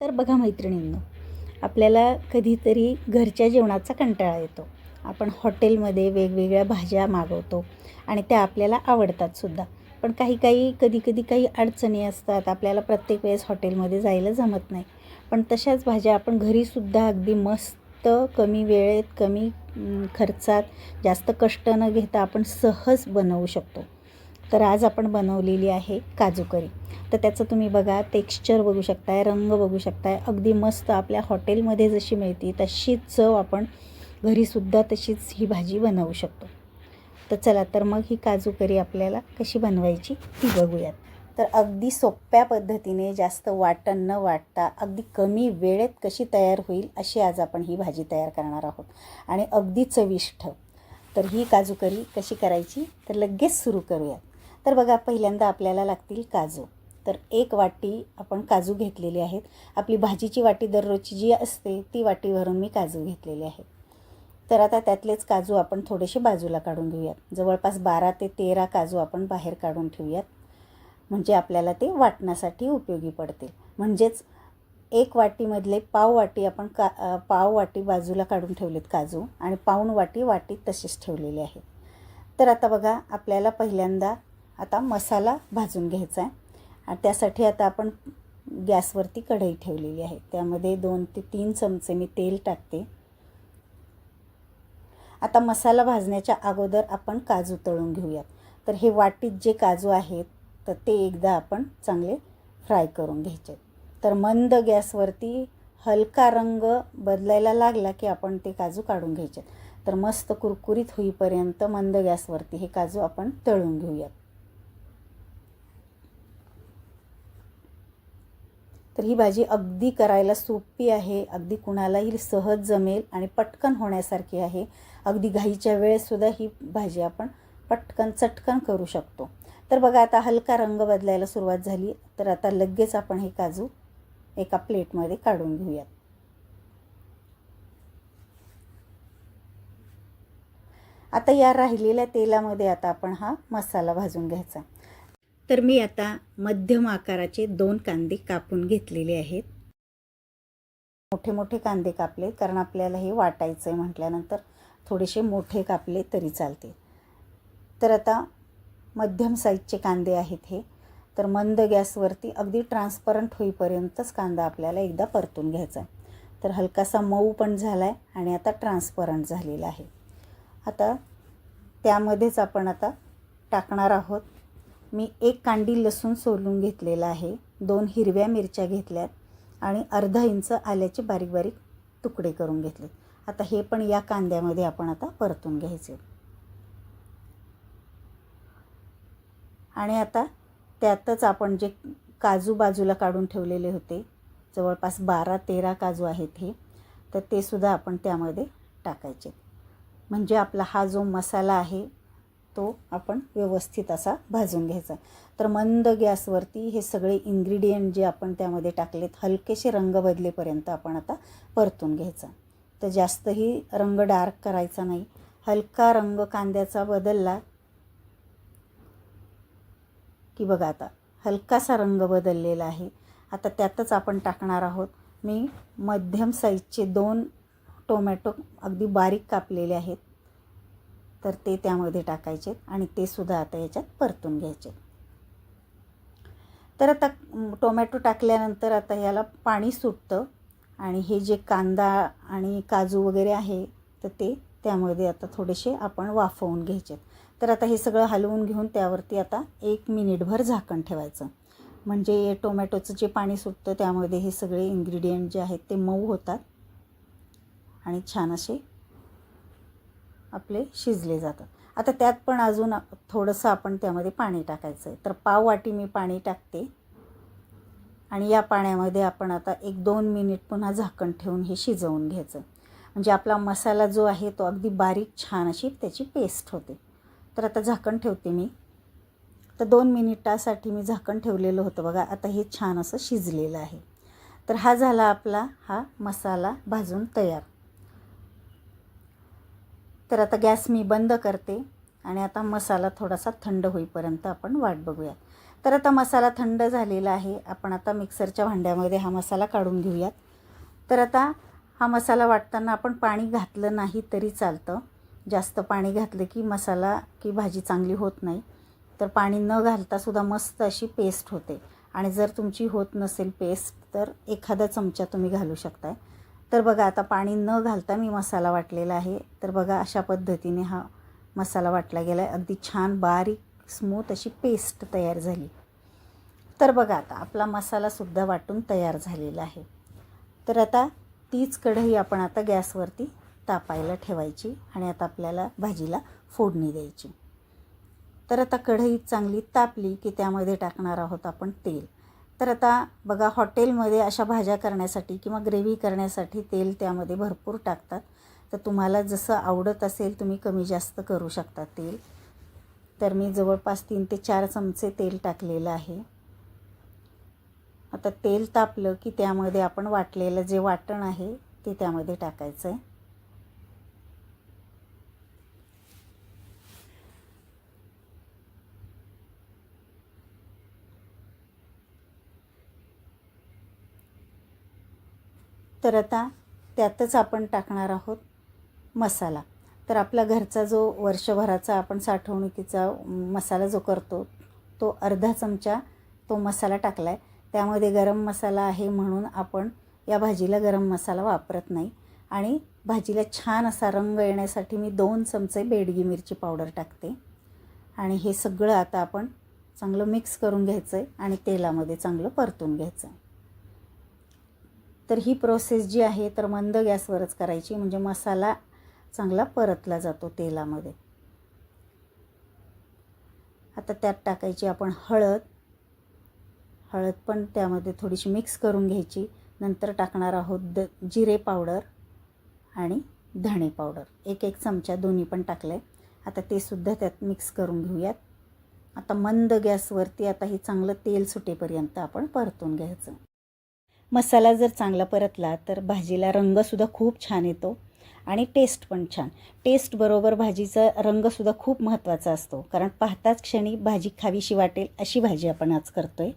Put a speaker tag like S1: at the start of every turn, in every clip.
S1: तर बघा मैत्रिणींनो आपल्याला कधीतरी घरच्या जेवणाचा कंटाळा येतो. आपण हॉटेलमध्ये वेगवेगळ्या भाज्या मागवतो आणि त्या आपल्याला आवडतात सुद्धा. पण काही काही कधी कधी काही अडचणी असतात. आपल्याला प्रत्येक वेळेस हॉटेलमध्ये जायला जमत नाही. पण तशाच भाज्या आपण घरीसुद्धा अगदी मस्त कमी वेळेत कमी खर्चात जास्त कष्ट न घेता आपण सहज बनवू शकतो. तर आज आपण बनवलेली आहे काजू करी. तर त्याचं तुम्ही बघा टेक्स्चर बघू शकताय रंग बघू शकताय. अगदी मस्त आपल्या हॉटेलमध्ये जशी मिळते तशीच चव आपण घरीसुद्धा तशीच ही भाजी बनवू शकतो. तर चला तर मग ही काजू करी आपल्याला कशी बनवायची ती बघूयात. तर अगदी सोप्या पद्धतीने जास्त वाटण न वाटता अगदी कमी वेळेत कशी तयार होईल अशी आज आपण ही भाजी तयार करणार आहोत. आणि अगदी चविष्ट. तर ही काजू करी कशी करायची? तर लगेच सुरू करूयात. तर बघा पहिल्यांदा आपल्याला लागतील काजू. तर एक वाटी आपण काजू घेतलेली आहेत. आपली भाजीची वाटी दररोजची जी असते ती वाटी भरून मी काजू घेतलेले आहेत. तर आता त्यातलेच काजू आपण थोडेसे बाजूला काढून घेऊयात. जवळपास बारा ते तेरा काजू आपण बाहेर काढून ठेवूयात. म्हणजे आपल्याला ते वाटण्यासाठी उपयोगी पडतील. म्हणजेच एक वाटीमधले पाव वाटी आपण का पाव वाटी बाजूला काढून ठेवलेत काजू आणि पाऊण वाटी वाटीत तसेच ठेवलेले आहेत. तर आता बघा आपल्याला पहिल्यांदा आता मसाला भाजून घ्यायचा आहे. आणि त्यासाठी आता आपण गॅसवरती कढई ठेवलेली आहे. त्यामध्ये दोन ते तीन चमचे मी तेल टाकते. आता मसाला भाजण्याच्या अगोदर आपण काजू तळून घेऊयात. तर हे वाटीत जे काजू आहेत तर ते एकदा आपण चांगले फ्राय करून घ्यायचे तर मंद गॅसवरती हलका रंग बदलायला लागला की आपण ते काजू काढून घ्यायचे तर मस्त कुरकुरीत होईपर्यंत मंद गॅसवरती हे काजू आपण तळून घेऊयात. तर ही भाजी अगदी करायला सोपी आहे अगदी कुणालाही सहज जमेल आणि पटकन होण्यासारखी आहे. अगदी घाईच्या वेळेससुद्धा ही भाजी आपण पटकन चटकन करू शकतो. तर बघा आता हलका रंग बदलायला सुरुवात झाली. तर आता लगेच आपण हे काजू एका प्लेटमध्ये काढून घेऊयात. आता या राहिलेल्या तेलामध्ये आता आपण हा मसाला भाजून घ्यायचा. तर मी आता मध्यम आकाराचे दोन कांदे कापून घेतलेले आहेत. मोठे मोठे कांदे कापले कारण आपल्याला हे वाटायचं आहे म्हटल्यानंतर थोडेसे मोठे कापले तरी चालते तर आता मध्यम साईजचे कांदे आहेत हे. तर मंद गॅसवरती अगदी ट्रान्सपरंट होईपर्यंतच कांदा आपल्याला एकदा परतून घ्यायचा आहे. तर हलकासा मऊ पण झाला आहे आणि आता ट्रान्सपरंट झालेला आहे. आता त्यामध्येच आपण आता टाकणार आहोत मी एक कांडी लसूण सोलून घेतलेला आहे दोन हिरव्या मिरच्या घेतल्यात आणि अर्धा इंच आल्याचे बारीक बारीक तुकडे करून घेतले आता हे पण या कांद्यामध्ये आपण आता परतून घ्यायचे. आणि आता त्यातच आपण जे काजू बाजूला काढून ठेवलेले होते जवळपास बारा तेरा काजू आहेत हे तर ते सुद्धा आपण त्यामध्ये टाकायचे. म्हणजे आपला हा जो मसाला आहे तो आपण व्यवस्थित असा भाजून घ्यायचा. तर मंद गॅसवरती हे सगळे इन्ग्रेडियंट जे आपण त्यामध्ये टाकलेत हलकेसे रंग बदलेपर्यंत आपण आता परतून घ्यायचा. तर जास्तही रंग डार्क करायचा नाही. हलका रंग कांद्याचा बदलला की बघा आता हलकासा रंग बदललेला आहे. आता त्यातच आपण टाकणार आहोत. मी मध्यम साईजचे दोन टोमॅटो अगदी बारीक कापलेले आहेत. तर ते त्यामध्ये टाकायचे आणि ते सुद्धा आता याच्यात परतून घ्यायचे. तर आता टोमॅटो टाकल्यानंतर आता याला पाणी सुटतं आणि हे जे कांदा आणि काजू वगैरे आहे तर ते त्यामध्ये आता थोडेसे आपण वाफवून घ्यायचे तर आता हे सगळं हलवून घेऊन त्यावरती आता एक मिनिटभर झाकण ठेवायचं. म्हणजे टोमॅटोचं जे पाणी सुटतं त्यामध्ये हे सगळे इन्ग्रेडियंट जे आहेत ते मऊ होतात आणि छान असे आपले शिजले जातात. आता त्यात पण अजून थोडंसं आपण त्यामध्ये पाणी टाकायचं आहे तर पाव वाटी मी पाणी टाकते. आणि या पाण्यामध्ये आपण आता एक दोन मिनिट पुन्हा झाकण ठेवून हे शिजवून घ्यायचं. म्हणजे आपला मसाला जो आहे तो अगदी बारीक छान अशी त्याची पेस्ट होते. तर आता झाकण ठेवते मी. तर दोन मिनिटासाठी मी झाकण ठेवलेलं होतं बघा. आता हे छान असं शिजलेलं आहे. तर हा झाला आपला हा मसाला भाजून तयार. तर आता गॅस मी बंद करते आणि आता मसाला थोडासा थंड होईपर्यंत आपण वाट बघूया तर आता मसाला थंड झालेला आहे. आपण आता मिक्सरच्या भांड्यामध्ये हा मसाला काढून घेऊयात. तर आता हा मसाला वाटताना आपण पाणी घातलं नाही तरी चालतं. जास्त पाणी घातलं की मसाला की भाजी चांगली होत नाही. तर पाणी न घालतासुद्धा मस्त अशी पेस्ट होते. आणि जर तुमची होत नसेल पेस्ट तर एखादा चमचा तुम्ही घालू शकताय. तर बघा आता पाणी न घालता मी मसाला वाटलेला आहे. तर बघा अशा पद्धतीने हा मसाला वाटला गेला आहे अगदी छान बारीक स्मूथ अशी पेस्ट तयार झाली. तर बघा आता आपला मसालासुद्धा वाटून तयार झालेला आहे. तर आता तीच कढई आपण आता गॅसवरती तापायला ठेवायची आणि आता आपल्याला भाजीला फोडणी द्यायची. तर आता कढई चांगली तापली की त्यामध्ये टाकणार आहोत आपण तेल. तर आता बघा हॉटेलमध्ये अशा भाज्या करण्यासाठी किंवा ग्रेव्ही करण्यासाठी तेल त्यामध्ये भरपूर टाकतात. तर तुम्हाला जसं आवडत असेल तुम्ही कमी जास्त करू शकता तेल. तर मी जवळपास तीन ते चार चमचे तेल टाकलेलं आहे. आता तेल तापलं की त्यामध्ये आपण वाटलेलं जे वाटण आहे ते त्यामध्ये टाकायचं आहे तर आता त्यातच आपण टाकणार आहोत मसाला. तर आपला घरचा जो वर्षभराचा आपण साठवणुकीचा मसाला जो करतो तो अर्धा चमचा तो मसाला टाकला आहे त्यामध्ये गरम मसाला आहे म्हणून आपण या भाजीला गरम मसाला वापरत नाही. आणि भाजीला छान असा रंग येण्यासाठी मी दोन चमचे बेडगी मिरची पावडर टाकते. आणि हे सगळं आता आपण चांगलं मिक्स करून घ्यायचं आहे आणि तेलामध्ये चांगलं परतून घ्यायचं आहे तर ही प्रोसेस जी आहे तर मंद गॅसवरच करायची. म्हणजे मसाला चांगला परतला जातो तेलामध्ये. आता त्यात टाकायची आपण हळद. हळद पण त्यामध्ये थोडीशी मिक्स करून घ्यायची. नंतर टाकणार आहोत द जिरे पावडर आणि धणे पावडर. एक एक चमचा दोन्ही पण टाकलं आहे आता ते सुद्धा त्यात मिक्स करून घेऊयात. आता मंद गॅसवरती आता हे चांगलं तेल सुटेपर्यंत आपण परतून घ्यायचं. मसाला जर चांगला परतला तर भाजीला रंगसुद्धा खूप छान येतो आणि टेस्ट पण छान. टेस्टबरोबर भाजीचा रंगसुद्धा खूप महत्त्वाचा असतो. कारण पाहताच क्षणी भाजी खावीशी वाटेल अशी भाजी आपण आज करतो आहे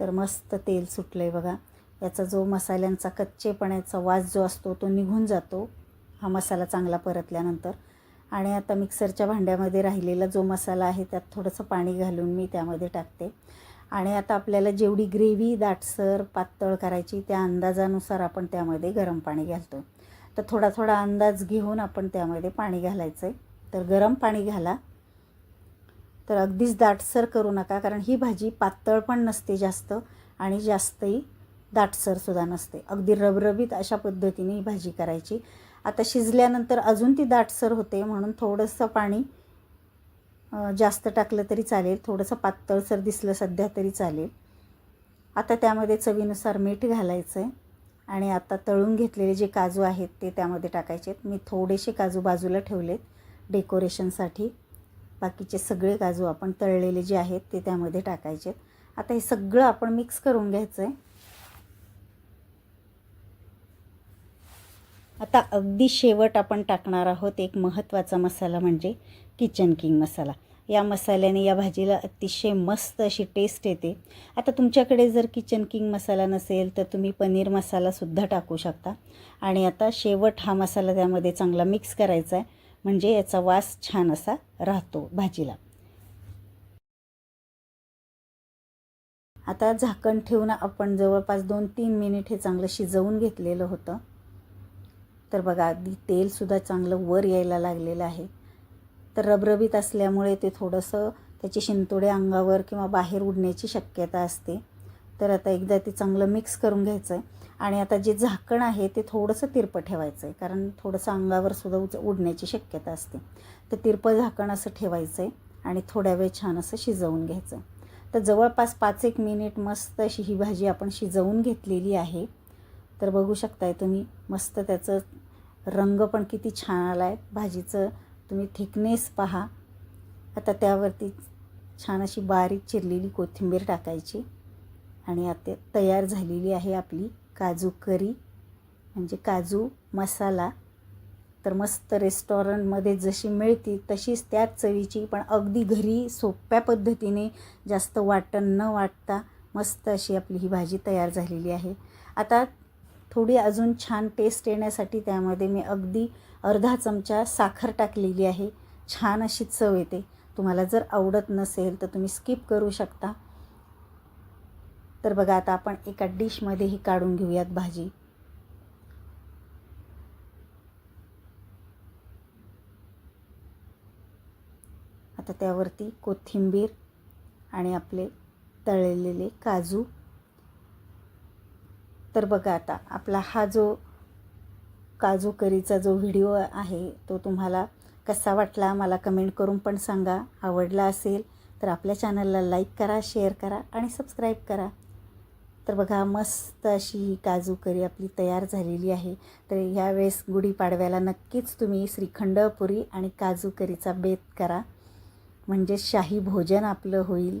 S1: तर मस्त तेल सुटलं आहे बघा. याचा जो मसाल्यांचा कच्चेपणाचा वास जो असतो तो निघून जातो. हा मसाला चांगला परतल्यानंतर. आणि आता मिक्सरच्या भांड्यामध्ये राहिलेला जो मसाला आहे त्यात थोडंसं पाणी घालून मी त्यामध्ये टाकते. आणि आता आपल्याला जेवढी ग्रेव्ही दाटसर पातळ करायची त्या अंदाजानुसार आपण त्यामध्ये गरम पाणी घालतो. तर थोडा थोडा अंदाज घेऊन आपण त्यामध्ये पाणी घालायचं आहे तर गरम पाणी घाला. तर अगदीच दाटसर करू नका कारण ही भाजी पातळ पण नसते जास्त आणि जास्तही दाटसरसुद्धा नसते. अगदी रबरबीत अशा पद्धतीने ही भाजी करायची. आता शिजल्यानंतर अजून ती दाटसर होते म्हणून थोडंसं पाणी जास्त टाकलं तरी चालेल. थोडंसं पातळसर दिसलं सध्या तरी चालेल. आता त्यामध्ये चवीनुसार मीठ घालायचं आहे आणि आता तळून घेतलेले जे काजू आहेत ते त्यामध्ये टाकायचे आहेत. मी थोडेसे काजू बाजूला ठेवलेत डेकोरेशनसाठी. बाकीचे सगळे काजू आपण तळलेले जे आहेत ते त्यामध्ये टाकायचे आहेत. आता हे सगळं आपण मिक्स करून घ्यायचं आहे आता अगदी शेवट आपण टाकणार आहोत एक महत्त्वाचा मसाला म्हणजे किचन किंग मसाला. या मसाल्याने या भाजीला अतिशय मस्त अशी टेस्ट येते. आता तुमच्याकडे जर किचन किंग मसाला नसेल तर तुम्ही पनीर मसालासुद्धा टाकू शकता. आणि आता शेवट हा मसाला त्यामध्ये चांगला मिक्स करायचा आहे. म्हणजे याचा वास छान असा राहतो भाजीला. आता झाकण ठेवून आपण जवळपास दोन तीन मिनिट हे चांगलं शिजवून घेतलेलं होतं. तर बघा अगदी तेलसुद्धा चांगलं वर यायला लागलेलं आहे. तर रबरबीत असल्यामुळे ते थोडंसं त्याचे शिंतोडे अंगावर किंवा बाहेर उडण्याची शक्यता असते. तर आता एकदा ते चांगलं मिक्स करून घ्यायचं आहे आणि आता जे झाकण आहे ते थोडंसं तिरपं ठेवायचं आहे कारण थोडंसं अंगावर सुद्धा उच उडण्याची शक्यता असते. तर तिरपं झाकण असं ठेवायचं आहे आणि थोड्या वेळ छान असं शिजवून घ्यायचं तर जवळपास पाच एक मिनिट मस्त अशी ही भाजी आपण शिजवून घेतलेली आहे. तर बघू शकताय तुम्ही मस्त त्याचं रंग पण किती छान आला आहे. भाजीचं तुम्ही थिकनेस पहा. आता त्यावरती छान अशी बारीक चिरलेली कोथिंबीर टाकायची. आणि आता तयार झालेली आहे आपली काजू करी. म्हणजे काजू मसाला. तर मस्त रेस्टॉरंटमध्ये जशी मिळती तशीच त्याच चवीची पण अगदी घरी सोप्या पद्धतीने जास्त वाटण न वाटता मस्त अशी आपली ही भाजी तयार झालेली आहे. आता थोडी अजून छान टेस्ट येण्यासाठी त्यामध्ये मी अगदी अर्धा चमचा साखर टाकलेली आहे. छान अशी चव येते. तुम्हाला जर आवडत नसेल तर तुम्ही स्किप करू शकता. तर बघा आता आपण एका डिशमध्ये ही काढून घेऊयात भाजी. आता त्यावरती कोथिंबीर आणि आपले तळलेले काजू. तर बघा आता आपला हा जो काजू करीचा जो व्हिडिओ आहे तो तुम्हाला कसा वाटला मला कमेंट करून पण सांगा. आवडला असेल तर आपल्या चॅनलला लाईक करा शेअर करा आणि सबस्क्राईब करा. तर बघा मस्त अशी ही काजू करी आपली तयार झालेली आहे. तर ह्यावेळेस गुढीपाडव्याला नक्कीच तुम्ही श्रीखंडपुरी आणि काजू करीचा बेत करा. म्हणजे शाही भोजन आपलं होईल.